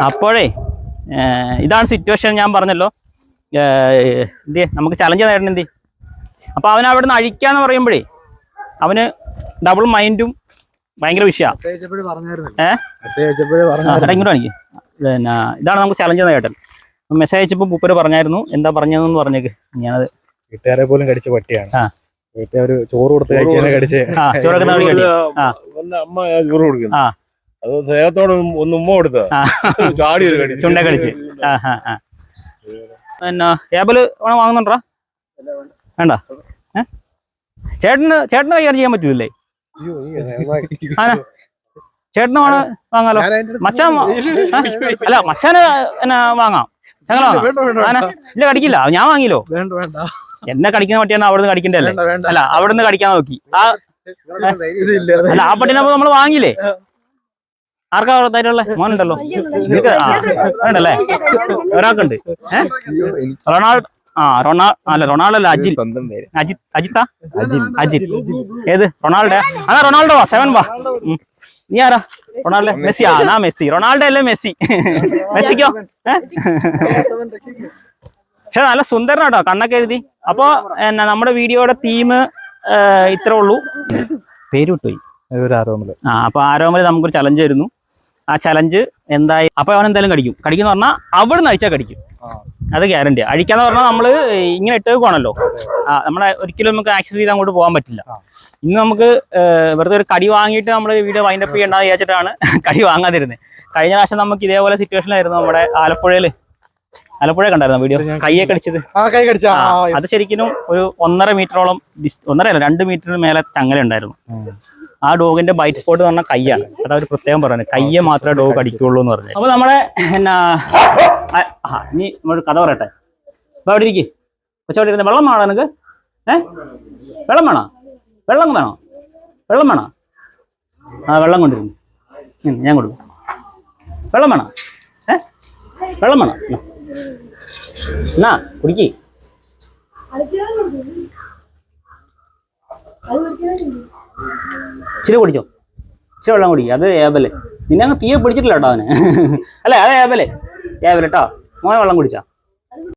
അപ്പോഴേ ഇതാണ് സിറ്റുവേഷൻ ഞാൻ പറഞ്ഞല്ലോ. എന്ത് നമുക്ക് ചലഞ്ച് നേടണം എന്ത് അപ്പൊ അവൻ അവിടെ നിന്ന് അഴിക്കാന്ന് പറയുമ്പോഴേ അവന് ഡബിൾ മൈൻഡും ഭയങ്കര വിഷയമാണ് ഏ? എടാ ഇങ്ങോട്ട് കാണിക്ക്. പിന്നെ ഇതാണ് നമുക്ക് ചലഞ്ച് നേട്ടൻ മെസ്സേജ് അയച്ചപ്പോൾ പൂപ്പര് പറഞ്ഞായിരുന്നു. എന്താ പറഞ്ഞതെന്ന് പറഞ്ഞേക്ക്. ഞാനത് വീട്ടുകാരെ പോലും കടിച്ച പട്ടിയാണ്. ആ. ചോറ് കൊടുത്ത് കഴിക്കാനെ കടിച്ച് ആ ചോറൊക്കെ നാളെ കടി അമ്മ ചോറ് കൊടുക്കുന്നു. ആ. അത് സ്നേഹത്തോട് ഒന്ന് ഉമ്മ കൊടുത്ത ചാടി ഒരു കടി ചുണ്ട കടിച്ച്. പിന്നെ കേബിൾ വേണം വാങ്ങുന്നുണ്ടോ? വേണ്ട. ചേട്ടന് ചേട്ടന് കൈകാര്യം ചെയ്യാൻ പറ്റൂലേ? ചേട്ടന് വേണം വാങ്ങാലോ? മച്ചാൻ? അല്ല മച്ചാന് എന്നാ വാങ്ങാം. ഞങ്ങൾ വാങ്ങാം. ഇല്ല കടിക്കില്ല. ഞാൻ വാങ്ങിലോ വേണ്ട വേണ്ട. എന്നെ കടിക്കുന്ന പട്ടിയാണ് അവിടെ കടിക്കണ്ടല്ലേ അല്ല അവിടെ നിന്ന് കടിക്കാൻ നോക്കി. ആ ഇല്ല അല്ല ആ പട്ടിനെ നമ്മൾ വാങ്ങിയില്ലേ? ആർക്കാ ധൈര്യമുള്ള മോനുണ്ടല്ലോ. വേണ്ടല്ലേ? ഒരാൾക്കുണ്ട്. റൊണാൾഡ് ആ റൊണാ അല്ല റൊണാൾഡോ അല്ല അജിൽ. അജിത് അജിത്താ? അജിത് ഏത്? റൊണാൾഡോ? അതാ റൊണാൾഡോ വാ സെവൻ വാ. നീ ആരാ? Ronaldo Messi. ആ നാ മെസ്സി. റൊണാൾഡോ അല്ലേ മെസ്സി? മെസ്സിക്കോ? ഏ? പക്ഷെ നല്ല സുന്ദരനാട്ടോ കണ്ണൊക്കെ എഴുതി. അപ്പൊ എന്നാ നമ്മുടെ വീഡിയോയുടെ തീം ഇത്രേ ഉള്ളൂ. പേര് വിട്ടുപോയി. ആ അപ്പൊ ആരോമൽ നമുക്കൊരു ചലഞ്ച് വരുന്നു. ആ ചലഞ്ച് എന്തായി? അപ്പൊ അവൻ എന്തായാലും കടിക്കും. കടിക്കുന്ന പറഞ്ഞാൽ അവിടുന്ന് അഴിച്ചാൽ കടിക്കും. അത് ഗ്യാരണ്ടി അഴിക്കാന്ന് പറഞ്ഞാൽ നമ്മൾ ഇങ്ങനെ ഇട്ടേക്കുവാണല്ലോ ആ നമ്മളെ ഒരിക്കലും നമുക്ക് ആക്സസ് ചെയ്ത് അങ്ങോട്ട് പോകാൻ പറ്റില്ല. ഇന്ന് നമുക്ക് വെറുതെ ഒരു കടി വാങ്ങിയിട്ട് നമ്മൾ വീഡിയോ വൈൻഡപ്പ് ചെയ്യണ്ടെന്ന് വിചാരിച്ചിട്ടാണ് കടി വാങ്ങാതിരുന്നത് കഴിഞ്ഞ പ്രാവശ്യം നമുക്ക് ഇതേപോലെ സിറ്റുവേഷനിലായിരുന്നു നമ്മുടെ ആലപ്പുഴയിൽ ആലപ്പുഴ കണ്ടായിരുന്നു വീഡിയോ കയ്യെ കടിച്ചത്. അത് ശരിക്കും ഒരു ഒന്നര മീറ്ററോളം ഒന്നര അല്ല രണ്ട് മീറ്ററിന് മേലെ ചങ്ങല ഉണ്ടായിരുന്നു. ആ ഡോഗിന്റെ ബൈറ്റ് സ്പോട്ട് എന്ന് പറഞ്ഞാൽ കൈയാണ് അത് അവർ പ്രത്യേകം പറയുന്നത്. കയ്യെ മാത്രമേ ഡോഗ് അടിക്കുള്ളൂ എന്ന് പറഞ്ഞു അപ്പൊ നമ്മളെ എന്നാ ഇനി നമ്മൾ കഥ പറയട്ടെ. അപ്പൊ അവിടെ ഇരിക്കും? കൊച്ചവിടെ ഇരുന്ന് വെള്ളം വേണോ നിനക്ക്? ഏ? വെള്ളം വേണോ? വെള്ളം വേണോ? വെള്ളം വേണോ? ആ വെള്ളം കൊണ്ടിരുന്നു ഞാൻ കൊടുക്കും. വെള്ളം വേണോ? ഏ? വെള്ളം വേണോ. എന്നാ കുടിക്കേ. ഇച്ചിരി കുടിച്ചോ. ഇച്ചിരി വെള്ളം കുടി അത് ഏബൽ. നിന്നെ അങ്ങ് തീരെ പിടിച്ചിട്ടില്ല കേട്ടോ അവന്. അല്ലേ അത് ഏബൽ. ഏബൽ കേട്ടോ മോനെ വെള്ളം കുടിച്ചാ.